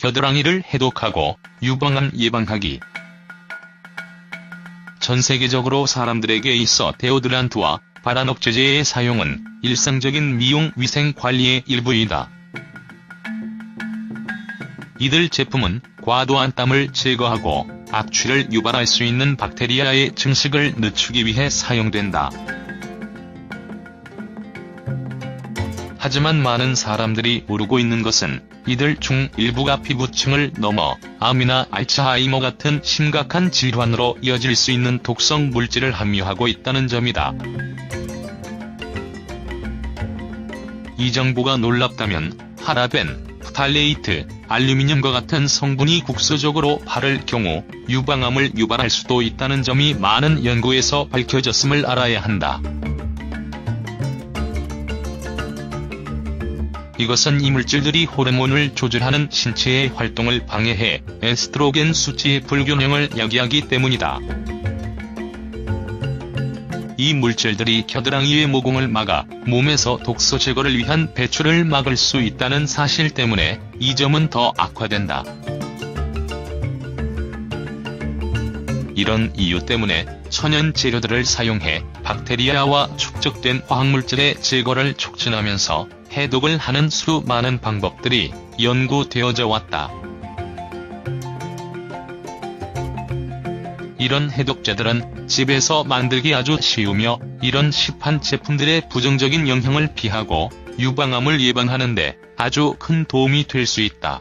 겨드랑이를 해독하고 유방암 예방하기. 전 세계적으로 사람들에게 있어 데오드란트와 발한 억제제의 사용은 일상적인 미용 위생 관리의 일부이다. 이들 제품은 과도한 땀을 제거하고 악취를 유발할 수 있는 박테리아의 증식을 늦추기 위해 사용된다. 하지만 많은 사람들이 모르고 있는 것은 이들 중 일부가 피부층을 넘어 암이나 알츠하이머 같은 심각한 질환으로 이어질 수 있는 독성 물질을 함유하고 있다는 점이다. 이 정보가 놀랍다면 파라벤, 프탈레이트, 알루미늄과 같은 성분이 국소적으로 바를 경우 유방암을 유발할 수도 있다는 점이 많은 연구에서 밝혀졌음을 알아야 한다. 이것은 이 물질들이 호르몬을 조절하는 신체의 활동을 방해해 에스트로겐 수치의 불균형을 야기하기 때문이다. 이 물질들이 겨드랑이의 모공을 막아 몸에서 독소 제거를 위한 배출을 막을 수 있다는 사실 때문에 이 점은 더 악화된다. 이런 이유 때문에 천연 재료들을 사용해 박테리아와 축적된 화학물질의 제거를 촉진하면서 해독을 하는 수많은 방법들이 연구되어져 왔다. 이런 해독제들은 집에서 만들기 아주 쉬우며 이런 시판 제품들의 부정적인 영향을 피하고 유방암을 예방하는데 아주 큰 도움이 될 수 있다.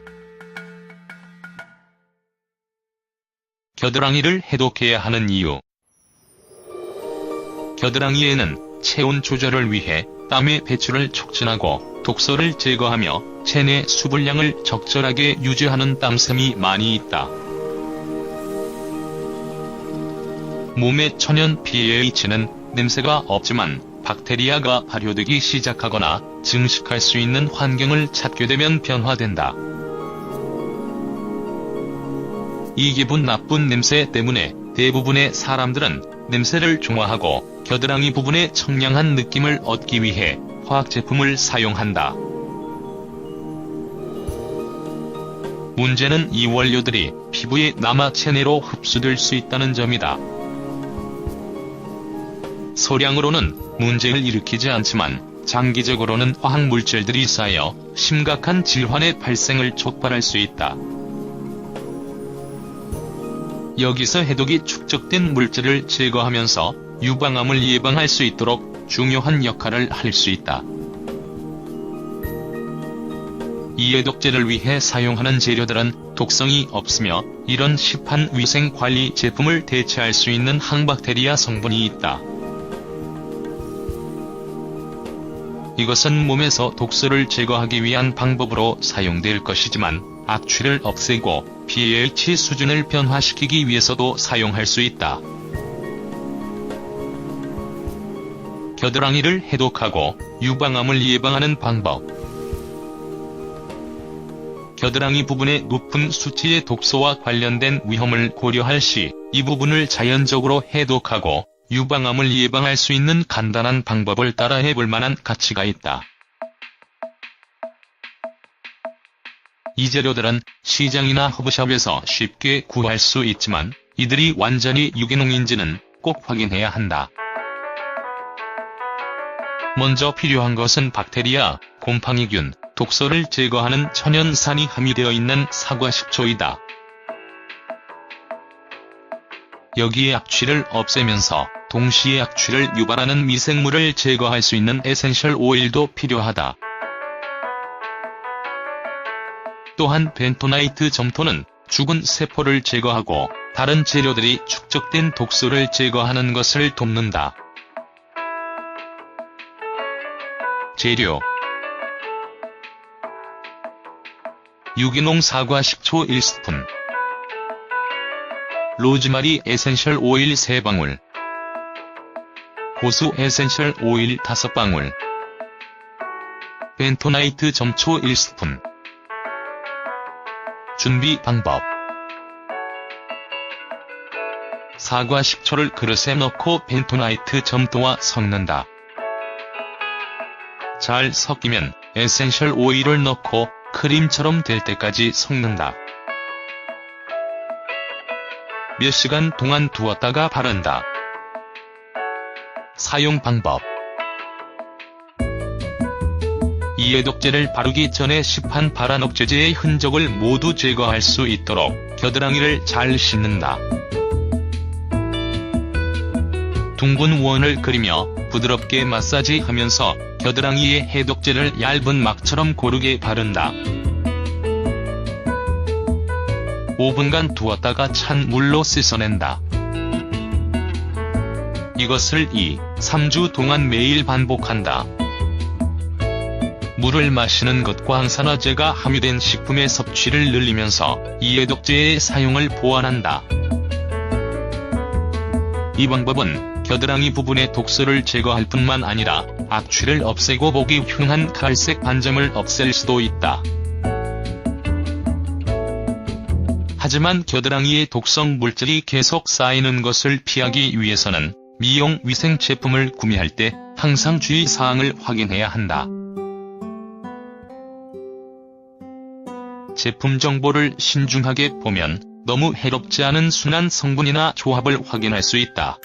겨드랑이를 해독해야 하는 이유 겨드랑이에는 체온 조절을 위해 땀의 배출을 촉진하고 독소를 제거하며 체내 수분량을 적절하게 유지하는 땀샘이 많이 있다. 몸의 천연 pH는 냄새가 없지만 박테리아가 발효되기 시작하거나 증식할 수 있는 환경을 찾게 되면 변화된다. 이 기분 나쁜 냄새 때문에 대부분의 사람들은 냄새를 중화하고 겨드랑이 부분의 청량한 느낌을 얻기 위해 화학 제품을 사용한다. 문제는 이 원료들이 피부에 남아 체내로 흡수될 수 있다는 점이다. 소량으로는 문제를 일으키지 않지만 장기적으로는 화학 물질들이 쌓여 심각한 질환의 발생을 촉발할 수 있다. 여기서 해독이 축적된 물질을 제거하면서 유방암을 예방할 수 있도록 중요한 역할을 할 수 있다. 이 해독제를 위해 사용하는 재료들은 독성이 없으며 이런 시판 위생 관리 제품을 대체할 수 있는 항박테리아 성분이 있다. 이것은 몸에서 독소를 제거하기 위한 방법으로 사용될 것이지만 악취를 없애고 pH 수준을 변화시키기 위해서도 사용할 수 있다. 겨드랑이를 해독하고 유방암을 예방하는 방법 겨드랑이 부분의 높은 수치의 독소와 관련된 위험을 고려할 시 이 부분을 자연적으로 해독하고 유방암을 예방할 수 있는 간단한 방법을 따라 해 볼 만한 가치가 있다. 이 재료들은 시장이나 허브샵에서 쉽게 구할 수 있지만 이들이 완전히 유기농인지는 꼭 확인해야 한다. 먼저 필요한 것은 박테리아, 곰팡이균, 독소를 제거하는 천연산이 함유되어 있는 사과 식초이다. 여기에 악취를 없애면서 동시에 악취를 유발하는 미생물을 제거할 수 있는 에센셜 오일도 필요하다. 또한 벤토나이트 점토는 죽은 세포를 제거하고 다른 재료들이 축적된 독소를 제거하는 것을 돕는다. 재료 유기농 사과 식초 1스푼 로즈마리 에센셜 오일 3방울 고수 에센셜 오일 5방울 벤토나이트 점초 1스푼 준비 방법 사과 식초를 그릇에 넣고 벤토나이트 점토와 섞는다. 잘 섞이면 에센셜 오일을 넣고 크림처럼 될 때까지 섞는다. 몇 시간 동안 두었다가 바른다. 사용 방법 이 해독제를 바르기 전에 시판 발한 억제제의 흔적을 모두 제거할 수 있도록 겨드랑이를 잘 씻는다. 둥근 원을 그리며 부드럽게 마사지하면서 겨드랑이에 해독제를 얇은 막처럼 고르게 바른다. 5분간 두었다가 찬 물로 씻어낸다. 이것을 2, 3주 동안 매일 반복한다. 물을 마시는 것과 항산화제가 함유된 식품의 섭취를 늘리면서 이 해독제의 사용을 보완한다. 이 방법은 겨드랑이 부분의 독소를 제거할 뿐만 아니라 악취를 없애고 보기 흉한 갈색 반점을 없앨 수도 있다. 하지만 겨드랑이에 독성 물질이 계속 쌓이는 것을 피하기 위해서는 미용 위생 제품을 구매할 때 항상 주의사항을 확인해야 한다. 제품 정보를 신중하게 보면 너무 해롭지 않은 순한 성분이나 조합을 확인할 수 있다.